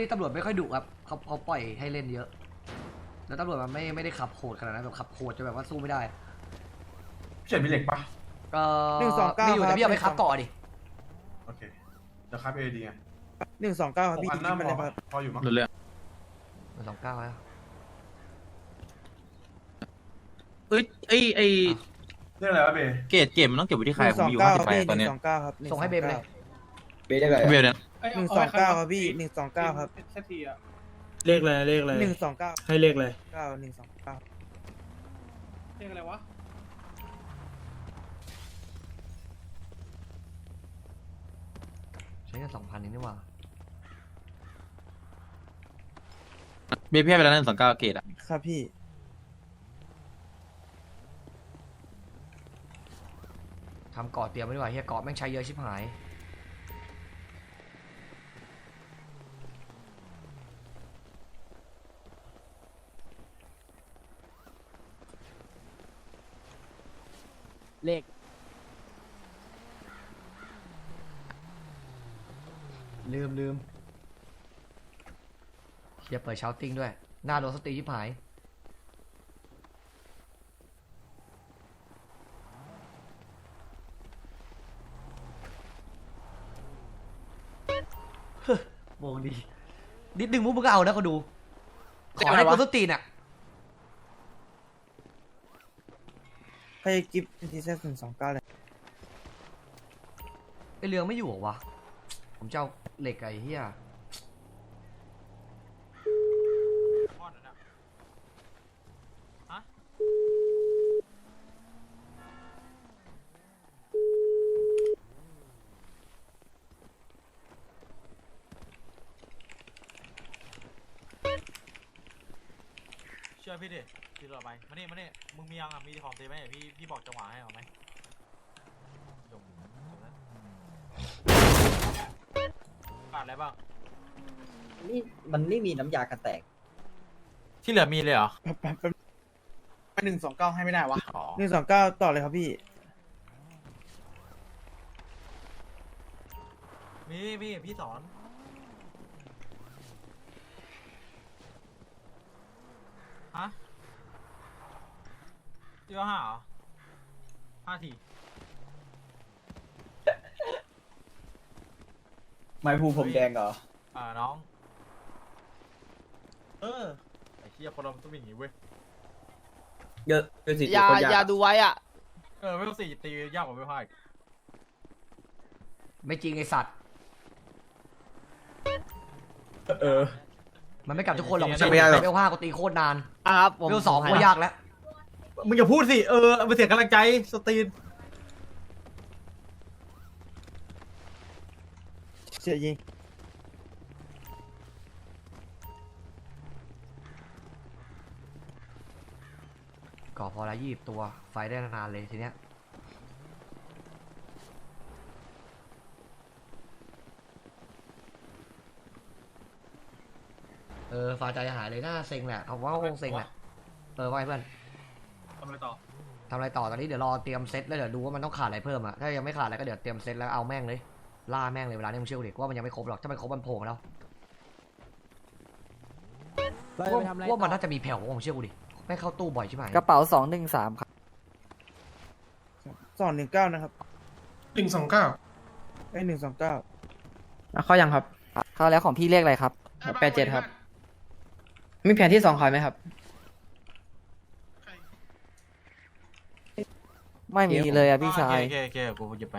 นี้ตำรวจไม่ค่อยดุครับเขาเขาปล่อยให้เล่นเยอะ แล้วตำรวจมันไม่ไม่ได้ขับโหดขนาดนั้นแบบขับโหดจนแบบว่าสู้ไม่ได้พี่เฉินมีเหล็กปะเออหนึ่งสองเก้ามีอยู่ครัแต่บ พี่เอาไปหนึ่งขับสองต่อดิโอเคเดี๋ยวครับเอดีไงหนึ่งสองเก้าครับหกพี่อันทิ้หน้างไปพเลอยครับพออยู่มั้งรู้เรื่องสองเก้าแล้ว เอ้ยไอ้ไอ้เรื่องอะไรวะเบเกรดเกรดมันต้องเก็บไว้ที่ใครหนึ่งผสมองอยู่เก้าห้าสิบครับแปพี่ดหตอนเนี้ยนึ่งสองเก้าครับส่งให้เบมเลย เบสได้ไงเบลเนี่ย หนึ่งสองเก้าครับพี่หนึ่งสองเก้าครับเซทีอะเลขอะไรเลขอะไรหนึ่งสองเก้าให้เลขอะไรเก้าหนึ่งสองเก้าเรียกอะไรวะใช้กันสองพันนี่นี่หว่าเบลพี่ให้ไปแล้วนั่นสองเก้าเกรดอะครับพี่ทำเกาะเตรียมไว้ดีกว่าเฮียเกาะแม่งใช้เยอะชิบหาย เลข ลื มลืมเฮียเปิดเชาติ้งด้วย หน้าโดนสตรีชิบหายโมงดี นิดนึงมุกมึงก็เอานะก็ดู ขอให้กูสตรีนอะ ให้กิฟต์ทีเซตหนึ่งสองเก้าเลยไอเรืองไม่อยู่เหรอวะ ผมจะเอา เหล็กไอ้เหี้ยเชื่อพี่ดิพี่ต่อไปมานี่มานี่มึงมียังอะมีของเต็มไหมเดี๋ยวพี่พี่บอกจังหวะให้เอาไหมจบจบแล้ว ขาดอะไรบ้างนี่มันไม่มีน้ำยากันแตก ที่เหลือมีเลยเหรอแป๊บแป๊บแป๊บหนึ่งสองเก้าให้ไม่ได้วะอ๋อหนึ่งสองเก้าต่อเลยครับพี่ มีมีพี่สอนฮะยี่ห้าเหรอห้าที ไม้ภูผมแดงเหรอ อ่าน้อง เออไอ้เหี้ยคนเรามันต้องเป็นอย่างงี้เว้ย เยอะเป็นสิอย่าอย่าดูไว้อะ เออเวลสี่ตียากกว่าเวลห้าอีกไม่จริงไอสัตว์ เออ มันไม่กลับทุกคนหรอกจะไม่เวได้หรอกลห้าก็ตีโคตรนานอะครับผมเวลสองให้ก็ละยากแล้ว มึงอย่าพูดสิ เออเอาไปเสียกำลังใจสตรีน เสียยิงก่อพอละยี่สิบตัว ไฟได้นานๆเลยทีเนี้ย เออฟ้าใจหายเลยน่าเซ็งแหละเขาว่าเขาคงเซ็งแหละ เออไว้เพื่อนทำอะไรต่อทำอะไรต่อตอนนี้เดี๋ยวรอเตรียมเซตแล้วเดี๋ยวดูว่ามันต้องขาดอะไรเพิ่มอะถ้ายังไม่ขาดอะไรก็เดี๋ยวเตรียมเซตแล้วเอาแม่งเลย ล่าแม่งเลยเวลาเนี่ยมึงเชื่อกูดิว่ามันยังไม่ครบหรอกถ้ามันครบมันโผล่มาแล้วเราจะไปทำอะไรว่ามันต่อน่าจะมีแผ่วของมึงเชื่อกูดิไม่เข้าตู้บ่อยใช่ไหมกระเป๋าสองหนึ่งสามครับสองหนึ่งเก้านะครับหนึ่งสองเก้าไอ้หนึ่งสองเก้าเข้ายังครับ เข้าแล้วของพี่เลขอะไรครับแปดเจ็ดครับ มีแผนที่สองคอยไหมครับ ไม่มีเลยอะพี่ชายโอเคโอเคโอเคกูหยิบไป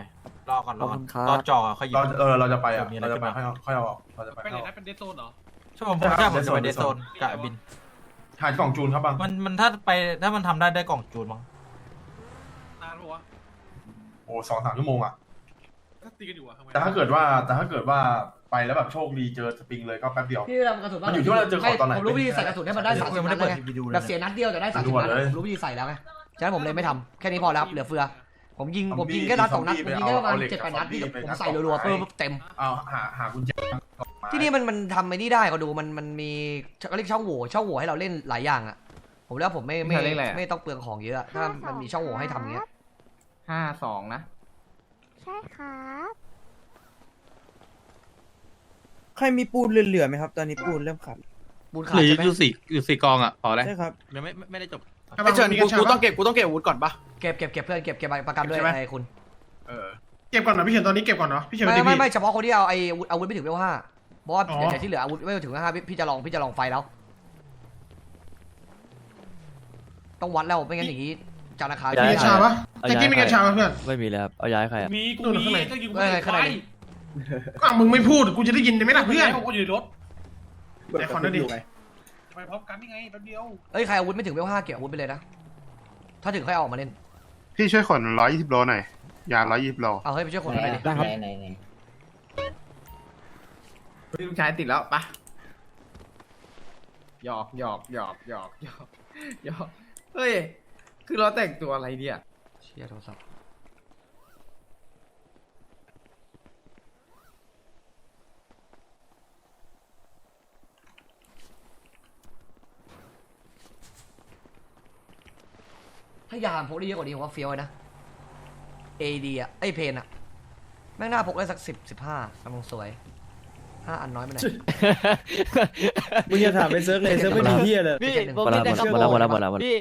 รอก่อนรอก่อนขอบคุณครับตอนจอกอะค่อยหยิบ เราเออเราจะไปอะมีอะไรเราจะไปขึ้นมา ค่อยเอาค่อยเอาออกเราจะไปไปไหนเอานะเป็นเดซโซนเหรอ ใช่ผมผมใช่ผมจะไปเดซโซนกับบิน หายกล่องจูนครับบังมันมันถ้าไปถ้ามันทำได้ได้กล่องจูนมั้งนานปะวะโอ้สองสามชั่วโมงอะก็ตีกันอยู่อะทำไมแต่ถ้าเกิดว่าแต่ถ้าเกิดว่าไปแล้วแบบโชคดีเจอสปริงเลยก็แป๊บเดียว พี่ทำกระสุนมันอยู่ที่ว่าเราเจอของตอนไหน ผมรู้วิธีใส่กระสุนให้มันได้สามสิบยังไม่นัได้ดเปิเลดยวิดีโอเลยแบบเสียนัดเดียวแต่ได้สามสิบนัดดูก่อนเลยผมรู้วิธีใส่แล้วไงฉะนั้นผมเลยไม่ทำแค่นี้พอแล้วครับเหลือเฟือ ผมยิงซอมผมยิงบี้แค่นัดสองนัดซอมผมบี้ยิงแค่ประมาณเอาเหล็กเจ็ดแปดนัดที่ซอมบี้ผมไปใส่งัดรัวๆต่อไปเพิ่มเต็มเอาหาหากุญแจที่นี่มันมันทำไอ้นี่ได้ก็ดูมันมันมีเขาเรียกช่องโหว่ช่องโหว่ให้เราเล่นหลายอย่างอะ ผมแล้วผมไม่ไม่พี่เล่นอะไรอะไม่ต้องเปลืองของเยอะถ้ามันมีช่องโหว่ให้ทำอย่างเงี้ยห้าสองนะ ใช่ครับใครมีปูนเหลือๆไหมครับ ตอนนี้ปูนเริ่มขาดบุญหขาดรือใช่ไหมอยู่สี่อยู่สี่กองอะพอแล้วใช่ครับยังไม่ไม่ไม่ได้จบ ไอ้เฉินกูกูต้องเก็บกูต้องเก็บอาวุธก่อนปะ เก็บเก็บเก็บเพื่อนเก็บเก็บประกันด้วยใช่ไหม ไอ้คุณเออ เก็บก่อนนะพี่เฉินตอนนี้เก็บก่อนเนาะพี่เฉินไม่ตีไม่พี่ไม่เฉพาะคนที่เอาไอ้อาวุธอาวุธไม่ถึงเวลห้าเพราะว่าอ๋อเดี๋ยวที่เหลืออาวุธไม่ถึงเวลห้าพี่พี่จะลองพี่จะลองไฟแล้ว ต้องวัดแล้วไม่งั้นอย่างนี้จานราคามีกัญชาปะเอาแจ็คกี้ย้ายมีกัญชาปะเพื่อน ไม่มีแล้วครับ เอาย้ายใครอะมีกูนู่นมีข้างในก็ยิงเอ้ยข้างในดิอ้าวมึงไม่พูดกูจะได้ยินไหมล่ะเพื่อนแล้วกูอยู่ในรถแต่ขอหน่อยดิไปพร้อมกันนี่ไงแป๊บเดียวเอ้ยใครอาวุธไม่ถึงเวลห้าเก็บอาวุธไปเลยนะ ถ้าถึงค่อยเอาออกมาเล่น พี่ช่วยขนร้อยยี่สิบโลหน่อย ยาร้อยยี่สิบโล เอาเฮ้ยไปช่วยคนหน่อยดิได้ครับพี่ลูกชายติดแล้วปะหยอกหยอกหยอกหยอกหยอกหยอกเฮ้ย คือเราแต่งตัวอะไรเนี่ย เชี่ยโทรศัพท์ ถ้ายามพกได้เยอะกว่านี้ผมว่าเฟี้ยวเลยนะ AD อะไอ้เพนอะแม่งน่าพกได้สักสิบสิบห้ากำลังสวยห้าอันน้อยไปหน่อย มึงอย่าถามไปเซิร์ฟเลยเซิร์ฟไม่มีเฮียเลย พี่หมดแล้วหมดแล้วหมดแล้วหมดแล้วหมดแล้ว พี่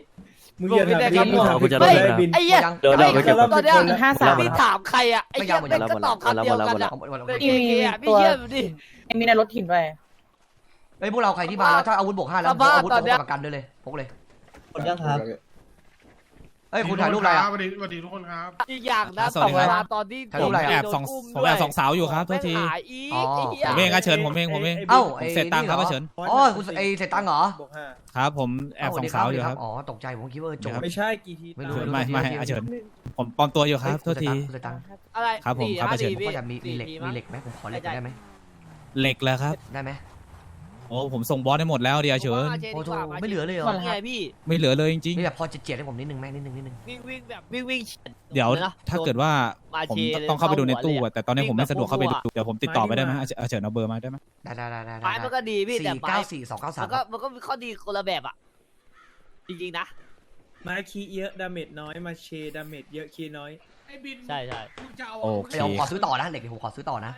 มึงอย่าถามผมไม่ได้มึงถามเอากูจะไปลงเลยนะบินไอ้เหี้ยยังเดี๋ยวเดี๋ยวไปเก็บ ตอนเนี้ยห้าสาม พี่ถามใครอะไอ้ไม่เหี้ยาวยหมดเป็แล้นวก็ตอบคำเดียวกันอะหมดแล้วหมดเป็แล้วนเออะพี่เชื่อดิมีในรถถิ่นด้วยเฮ้ยพวกเราใครที่มาแล้วถ้าอาวุธบวกห้าแล้วพกอาวุธพกประกันด้วยเลยพกเลย หมดยังครับ เอ้ยคุณถ่ายรูปอะไรอะ สวัสดีสวัสดีทุกคนครับ อีกอย่างนะสวัสดีครับเวลาตอนที่ถ่ายรูปอะไรอะ แอบส่องผมแอบส่องสาวอยู่ครับโทษทีไม่หายอีกอ๋อไอ้เหี้ย ผมเองก็เชิญผมเองผมเอง เอ้าผมเสร็จตังค์ครับไอ้เฉิน อ๋อคุณไอ้เสร็จตังค์เหรอบวกห้าครับ ผมแอบส่องสาวอยู่ครับ อ๋อตกใจผมคิดว่าเออโจร ไม่ใช่กี่ทีไม่รู้ ไม่ไม่อาเฉินผมปลอมตัวอยู่ครับโทษทีเสร็จตังค์อะไรครับผมสี่ครับห้าเชิญสี่ก็จะมีมีเหล็กสี่มีเหล็กไหมผมขอเหล็กได้ได้ไหมเหล็กแล้วครับได้ไหม โอ้ผมส่งบอสให้หมดแล้วเดียวเฉินมาเชนโอ้ดีโหกว่ามาไม่เหลือเลยเหรอ นี่ไงพี่ไม่เหลือเลยจริงนี่แบบพอจะเจียดให้ผมนิดนึงไหมนิดนึงนิดนึงวิ่งวิ่งแบบวิ่งวิ่งๆ เดี๋ยวนะถ้าเกิดว่ามาผมเชลยต้องเข้าไปดูในตู้หัวอะแต่ตอนนี้ผมไม่สะดวกเข้าไปดูวิ่งแบบเดี๋ยวผมติดต่อไปได้ไหมอาเฉินเอาเบอร์มาได้ไหมได้ได้ได้ได้ไม้มันก็ดีพี่แต่สี่ไม้เก้าสี่สองเก้าสามัมนก็มันก็มีข้อดีคนละแบบอะ จริงๆนะไม้คีเยอะดาเมจน้อยมาเชดาเมจเยอะคีน้อย ไอ้บินใช่ใช่ มึงจะเอาโอเคเดี๋ยวผมขอซื้อต่อนะเหล็กเดี๋ยวผมขอซื้อต่อนะ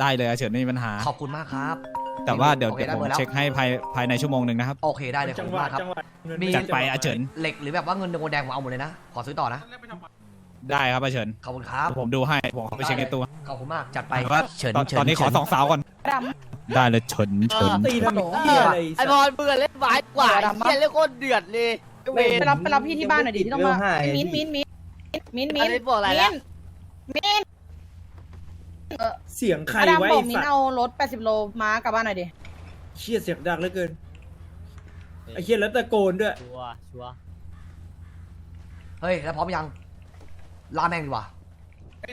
ได้เลยอาเฉินไม่มีปัญหาขอบคุณมากครับ แต่ว่าเดี๋ยวโอเคเดี๋ยวผมได้เบอร์แล้ว เช็คให้ภายภายในชั่วโมงหนึ่งนะครับ โอเคได้เลยขอบจังคุณหวะมากครับ จังหวะเงินมี จัดไปอาเฉิน เหล็กหรือแบบว่าเงินโดนแดงผมเอาหมดเลยนะ ขอซื้อต่อนะ ได้ครับอาเฉินขอบคุณครับ เดี๋ยวผมดูให้ผมเข้าไปเช็คในตู้ขอบคุณมาก จัดไปแต่ว่าเฉินตอนเฉินตอนนี้ขอเฉิสองสาวก่อนได้เลยเฉินเฉินตีเฉินทำเฮียอะไรไอ้บอลเบื่อเล่นไม้กว่าไอ้เหี้ยเล่นโคตรเดือดเลยเวไปรรับไปรับพี่ที่บ้านหน่อยดิที่ต้องมา มิ้นมิ้นมิ้นมิ้นมิ้อันนนี้บอกอะไรละ เสียงใครอดัมไว้บอกมิ้สันตว์เอารถ 80 โลม้ากลับบ้านหน่อยดิ เชี่ยเสียงดังเหลือเกินไอ้เชี่ยแล้วตะโกนด้วย ชัวร์ชัวร์เฮ้ย แล้วพร้อมยังลาแม่งดีกว่า ไป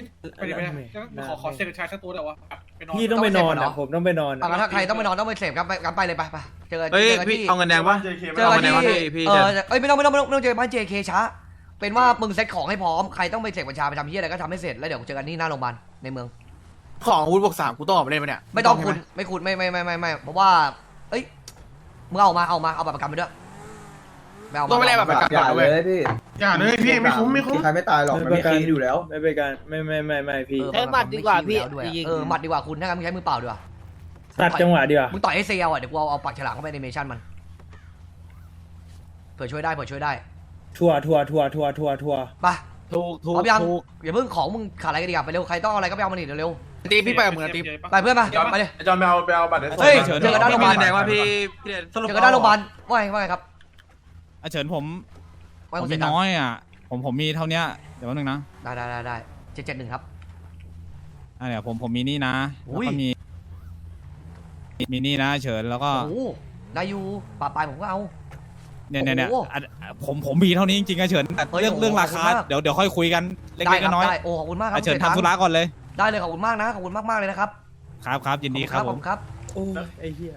ดิไปดิขอขอเซ็นชายสักตัวเดี๋ยววะไปนอนพี่ต้องไปนอนต้องไปเสพเหรอะอผมต้องไปนอนอะอะงั้นถ้าใครต้องไปนอนต้องไปเสพครับไปกันไปเลยไปไปเจอเฮ้ยเจอกันพี่ที่เอาเงินแดงปะ JK เจอกันเอามาไหนที่วะพี่พี่เออเจอเอ้ยไม่ต้องไม่ต้องไม่ต้องไม่ต้องเจอบ้าน JK ช้า เป็นว่ามึงเซ็ตของให้พร้อมใครต้องไปเสกบัญชาไปทำที่อะไรก็ทำให้เสร็จแล้วเดี๋ยวเจอกันที่หน้าโรงพยาบาลในเมือง ของอาวุธบวกสามกูต้องออกมาเล่นปะเนี่ยไม่ต้องคุณไม่คุณไม่ไม่ไม่ไม่ไม่เพราะว่า เอ้ยมึงเอามาเอามาเอาบัตรประกันไปด้วยไม่เอามาต้องไม่ได้แบบประกันก่อนนะเว้ยพี่อย่าเลยพี่ไม่คุ้มไม่คุ้ม ใครไม่ตายหรอกมันมีคีอยู่แล้ว ไม่เป็นการไม่ไม่ไม่ไม่พี่ เออใช้หมัดดีกว่าพี่ด้วยจริงๆเออหมัดดีกว่าคุณถ้างั้นมึงใช้มือเปล่าดีกว่าตัดจังหวะดีกว่ามึงต่อยให้เซียวอะเดี๋ยวกูเอาเอาปากฉลามเข้าไปในเมชั่นมันเผื่อช่วยได้เผื่อช่วยได้ทัวร์ทัวร์ทัวร์ทัวร์ทัวร์ทัวร์ไป ถูกถูกเอายัง ถูกอย่าเพิ่งของมึงขาดอะไรกันดีกว่าไปเร็วใครต้องเอาอะไรก็ไปเอามาหนิเร็ว ตีพี่ไปกับมึงอะตีๆไปเพื่อนไปไปเลยจอนไปเอาไปเอาบัตรเฮ้ยเฉินเจอกันด้านโรงพยาบาลมีเงินแดงว่าพี่พี่เดนเจอกันด้านโรงพยาบาลว่าไงว่าไงครับอาเฉินผมว่าผมคุณมีเสร็จตังน้ค์อยอะ ผมผมมีเท่าเนี้ยเดี๋ยวแป๊บนึงนะได้ได้ได้ได้เจ็ดเจ็ดหนึ่งครับอะเดี๋ยวผมผมมีนี่นะอุ้แล้วยก็มี มีนี่นะเฉินแล้วก็โอ้โหได้อยู่ป่าปลายผมก็เอาเนี่ยเนี่ยเนี่ยโอ้โหอะผมผมมีเท่านี้จริงๆอะเฉินแต่เฮ้ยเรื่องโอ้โหเรื่องราคาขอบคุณมากเดี๋ยวเดี๋ยวค่อยคุยกันเล็ได้กครัๆน้อยได้โอ้ขอบคุณมากๆครับอาเฉินคุณสร็จทำธุระก่อนเลย ได้เลยขอบคุณมากนะขอบคุณมากมากๆเลยนะครับครับครับยินดีครับขผอบมคุณครับโอ้ยไอ้เหี้ย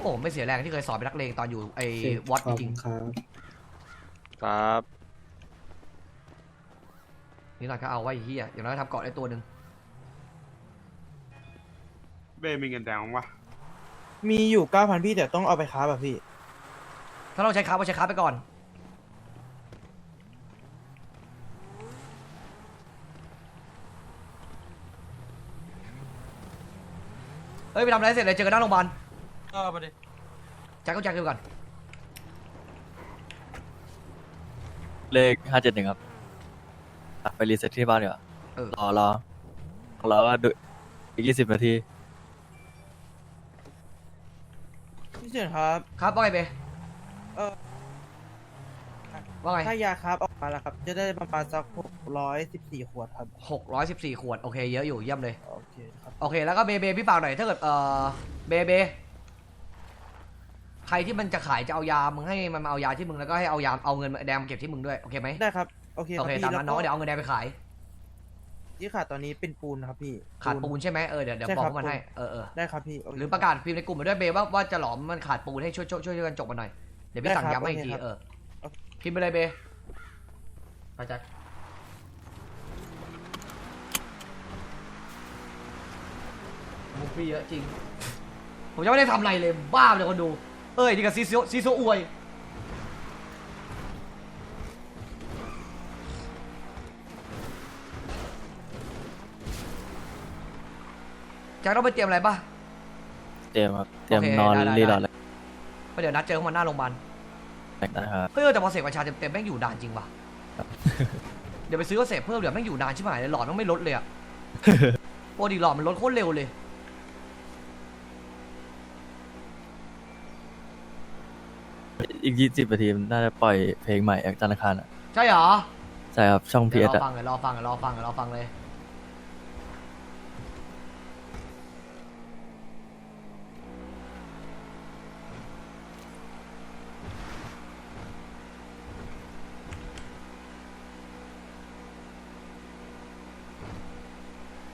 โอ้ไม่เสียแรงที่เคยสอนเป็นนักเลงตอนอยู่ไอ้วอตจริงครับครับๆนี่หน่อยก็เอาไว้ไอ้เฮียอย่างน้อยก็ทำเกาะได้ตัวหนึ่งเบ้มีเงินแดงมั้งวะมีอยู่เก้าพันพี่แต่ต้องเอาไปค้าแบบพี่ ถ้าเราใช้ค้าก็ใช้ค้าไปก่อน ฮ้ยไปทำอะไรเสร็จเลยเจอกันหน้าโรงพยาบาลเออไปดิแจ็คก็แจ็คดูก่อนเลขห้าเจ็ดหนึ่งครับอะไปรีเซ็ตที่บ้านดีกว่าเออรอรอรอว่าดูอีกยี่สิบนาที พี่เฉินครับ ครับว่าไงเบเออ ว่าไง ถ้ายาครับออ กมาแล้วครับ จะได้ประมาณสักหกร้อยสิบสี่ขวดครับหกร้อยสิบสี่ขวด โอเค เยอะอยู่เยี่ยมเลย โอเคครับ โอเค แล้วก็เบเบพี่ฝากหน่อยถ้าเกิดเออเบเบใครที่มันจะขายจะเอายามึงให้มันมาเอายาที่มึงแล้วก็ให้เอายาเอาเงินแดงมาเก็บที่มึงด้วยโอเคไหมได้ครับ โอเคคโอรับเคพี่ตามนั้นแล้วเนาะก็เดี๋ยวเอาเงินแดงไปขายที่ขาดตอนนี้เป็นปูนครับพี่ ขาดปูนใช่ไหมเออเดี๋ยวเดี๋ยวใช่บอกครับพวกมันให้เออเออได้ครับพี่โเค หรือประกาศพิมพ์ในกลุ่มไปด้วยเบว่าว่าจะหลอมมันขาดปูนให้ช่วยช่วยช่วยกันจบมาหน่อยเดี๋ยวพี่ได้สั่งครับย้ำให้อีกโอเคทีครับ เออโอเคพิมพ์ไปเลยเบ ไปแจ็คมุกพี่เยอะจริง ผมยังไม่ได้ทำอะไรเลยบ้าเลยคนดู เอ้ยนี่กับซีโซซีโซอวยแจ็คต้องไปเตรียมอะไรป่ะ เตรียมครับเตรียมโอเคนอนได้ได้ รีรได้อเลยเพราะเดี๋ยวนัดเจอเขามาหน้าโรงพยาบาลนะครับ เฮ้ยเออแต่พอเสพกัญชาเต็มๆแม่งอยู่นานจริงว่ะ เดี๋ยวไปซื้อก็เสพเพิ่มเดี๋ยวแม่งอยู่นานชิบหายเลยหลอดแม่งไม่ลดเลยอะ ปกติหลอดมันลดโคตรเร็วเลย อีกยี่สิบนาทีน่าจะปล่อยเพลงใหม่จากธนาคารอะ ใช่เหรอใช่ครับ ช่องพีเดี๋เอยวสรออะ ฟังเดี๋ยวรอฟังเดี๋ยวรอฟังเดี๋ยวรอฟังเลย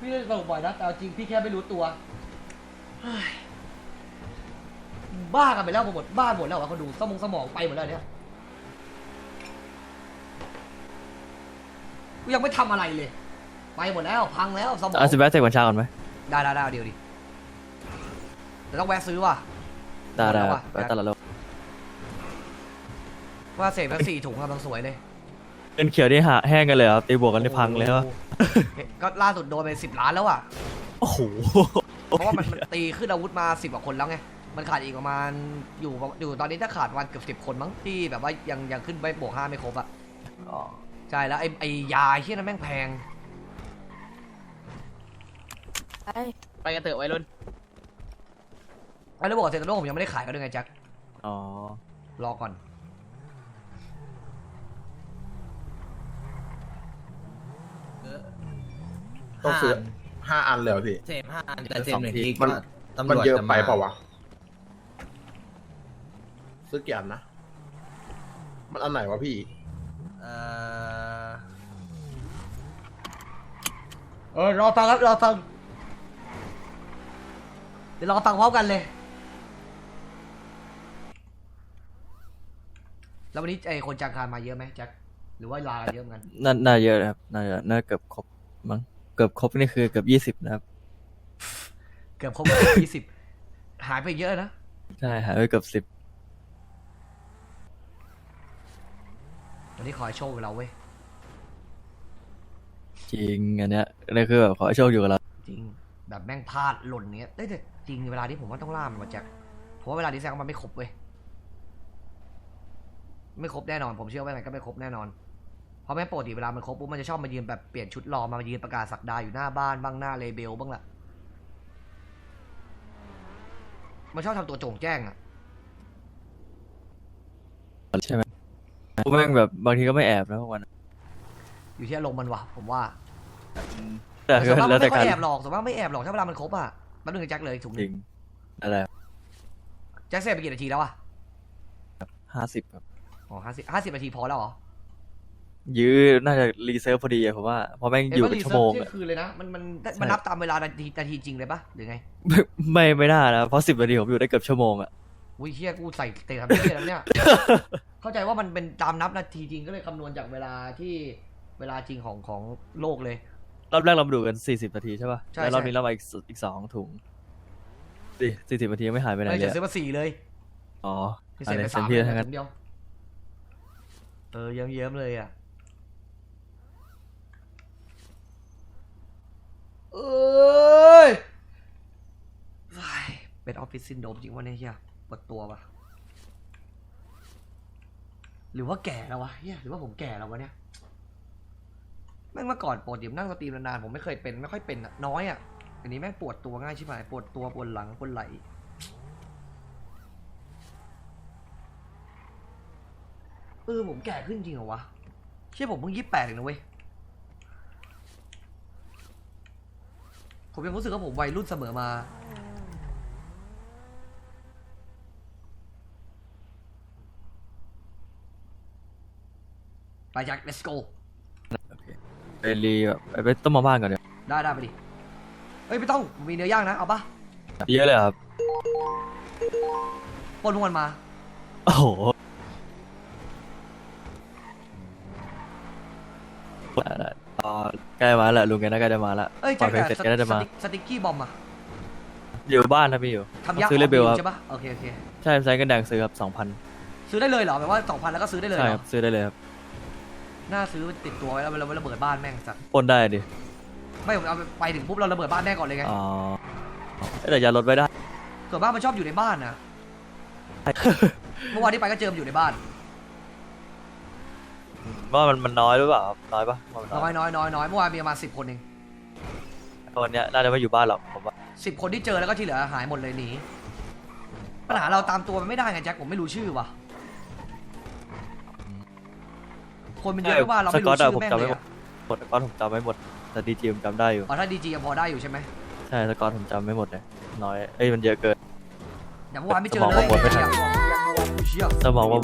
พี่เล่นตลกบ่อยนะแต่เอาจริงพี่แค่ไม่รู้ตัวเฮ้ยบ้ากันไปแล้วหมดบ้าหมดแล้ววะเขาดูสมองสมองไปหมดแล้วเนี่ยกูยังไม่ทำอะไรเลย ไปหมดแล้วพังแล้วสมองอะสิบแปดเสกวันชาก่อนไหมได้ได้ได้เดี๋ยวดิแต่ต้องแวะซื้อว่ะ ได้ได้หมดแล้วคว่ะรับไปตลาดโลกว่าเสพแล้วสี่ถุงกำลังสวยเลย เงินเขียวนี่หาแห้งกันเลยครับตีบวกกันได้พังเลยโอ้วะโหก็ล่าสุดโดนไปสิบล้านแล้วอะ โอ้โหเพราะว่ามันมันตีขึ้นอาวุธมาสิบกว่าคนแล้วไง มันขาดอีกประมาณอยู่ประอยู่ตอนนี้ถ้าขาดวันเกือบสิบคนมั้งที่แบบว่ายังยังขึ้นไปบวกห้าไม่ครบอะอ๋อใช่แล้วไอ้ไอ้ยาเฮี้ยนั้นแม่งแพงไปกันเถอะวัยรุ่นไอ้แล้วบอกเซนโดผมยังไม่ได้ขายกันด้วยไงแจ็คอ๋อ รอก่อน ต้องซื้อห้าอันเลยเหรอพี่เสพห้าอันแต่เสพหนึ่งทีมันตำรวจมันเยอะจไปเปล่าวะซื้อกี่อันนะ มันอันไหนวะพี่ เอ่อเออรอฟังครับรอฟังเดี๋ยวรอฟังพร้อมกันเลย แล้ววันนี้ไอ้คนจากคารมาเยอะไหมแจ็คหรือว่าลากันเยอะเหมือนกัน น่าน่าเยอะนะครับ น่าจะน่าเกือบครบมั้ง เกือบครบนี่คือเกือบยี่สิบ20นะครับ เกือบครบยี่สิบหายไปเยอะนะ ใช่หายไปเกือบสิบวันนี้ขอให้โชคกับเราเว้ย จริงอันเนี้ยนี่คือแบบขอให้โชคอยู่กับเรา จริง แบบแม่งพลาดหล่นเนี้ยได้ยแต่จริงเวลาที่ผมว่าต้องล่ามันมาแจ็คเพราะว่าเวลาที่แซงมันไม่ครบเว้ย ไม่ครบแน่นอน ผมเชื่อว่ามันก็ไม่ครบแน่นอน เพราะแม่งปกติเวลามันครบปุ๊บมันจะชอบมายืนแบบเปลี่ยนชุดรอมายืนประกาศสักดาอยู่หน้าบ้านบ้างหน้าเลเบลบ้างล่ะมันชอบทำตัวโจ่งแจ้งอะใช่ไหมกูแม่งแบบบางทีก็ไม่แอบนะพวกมันอยู่ที่อารมณ์มันวะผมว่าแต่ส่วนมากแล้มัวนแต่ไม่ค่กาอยรแอบหรอกส่วนมากไม่แอบหรอกถ้าเวลามันครบอะแป๊บนึงแจ็คเลยถุงหจนึริงงอะไรแจ็คเสร็จไปกี่นาทีแล้วอะห้าสิบครับอ๋อห้าสิบห้าสิบนาทีพอแล้วเหรอ ยื้อน่าจะรีเซิร์ฟพอดีอะผมว่าเพราะแม่งอยู่เป็นชั่วโมงเที่ยอะงคืนเลยนะมันมันใช่มันนับตามเวลานาทีนาทีจริงเลยปะหรือไง ไม่ไม่ไม่น่านะเพราะสิบนาทีผมอยู่ได้เกือบชั่วโมงอะอุ้ยเฮียกูใส่เตะทำเฮียแล้วเนี่ย เข้าใจว่ามันเป็นตามนับนาทีจริงก็เลยคำนวณจากเวลาที่เวลาจริงของของโลกเลยรอบแรกเรามาดูกันสี่สิบนาทีใช่ป่ะใช่แล้วรอบใช่นี้เรามาอีกสอีกสองถุงดิสี่สิบนาทียังไม่หายไปไหนไม่เลจะยซื้อมาสี่เลย อ๋อที่อัเสนร็จนี้ไปเต็สามมที่เลยทั้งนั้นถุงเดียวเออเยิ้มเยิ้มๆเลยอะ เอ้ยว้ายฟิสซินโดมจริงวะเนี่ยเฮียปวดตัวปะหรือว่าแก่แล้ววะเฮียหรือว่าผมแก่แล้ววะเนี่ยแม่งเมื่อก่อนปวดดิมนั่งสตรีมนานๆผมไม่เคยเป็นไม่ค่อยเป็นน้อยอะอันนี้แม่งปวดตัวง่ายใชิบหายปวดตัวปวดหลังปวดไหล่เออผมแก่ขึ้นจริงเหรอวะเชื่อผมเพิ่งยี่สิบแปดเองนะเว้ย ผมยังรู้สึกว่าผมวัยรุ่นเสมอมา ไปจัก let's go ไปรีแบบไปไปต้มมาบ้านก่อนเดี๋ยวได้ได้ไปดิเฮ้ยไม่ต้องมีเนื้อย่างนะ เอาปะเยอะเลยครับปนพวกมันมา โอ้โหได้ได้รอใก ล้มาแล้วลุงแกน่าใกล้จะมาแล้วเอ้ยปล่แจ็อยคเพลงเสร็จสแกน่าจะมาติ๊กสติ๊กกี้บอมอะอยู่บ้านนะพี่อยู่ทำยักษ์ซื้อเลเบลอคอกรับใช่ปะโอเคโอเคใช่ใช้เงินแดงซื้อครับสองพันซื้อได้เลยเหรอแปลว่าสองพันแล้วก็ซื้อได้เลยใช่เหรครัอบซื้อได้เลยครับน่าซื้อติดตัวไว้แล้วเวลาระเบิดบ้านแม่งสัตว์ปล้นได้ดิไม่ผมเอาไปไปถึงปุ๊บเราระเบิดบ้านแม่งก่อนเลยไงอ๋อแต่อย่าลดไว้ได้ส่วนมากมันชอบอยู่ในบ้านนะเมื่อวานที่ไปก็เจอมันอยู่ในบ้าน ว่ามันมันน้อยหรือเปล่าครับน้อยปะว่ามันน้น้ออยยน้อยน้อยน้อยเมื่อวานมีประมาณสิบคนเองวันเนี้ยน่าจะไม่อยู่บ้านหรอกผมว่าสิบคนที่เจอแล้วก็ที่เหลือหายหมดเลยหนีปัญหาเราตามตัวมันไม่ได้ไงแจ็คผมไม่รู้ชื่อว่ะคนมันเยอะมากเราสไม่กอรู้ตอะชื่ผอมแม่งจำเลไม่ยหมดอะหมดสกอตผมจำไม่หมดแต่ดีจีผมจำได้อยู่อ๋อถ้าดีจียังพอได้อยู่ใช่ไหมใช่สกอตผมจำไม่หมดเลยน้อยเอ้ยมันเยอะเกินอย่างเมื่อวานไม่เจอเลยสมองผมไม่ทันเชี่ย สมองว่า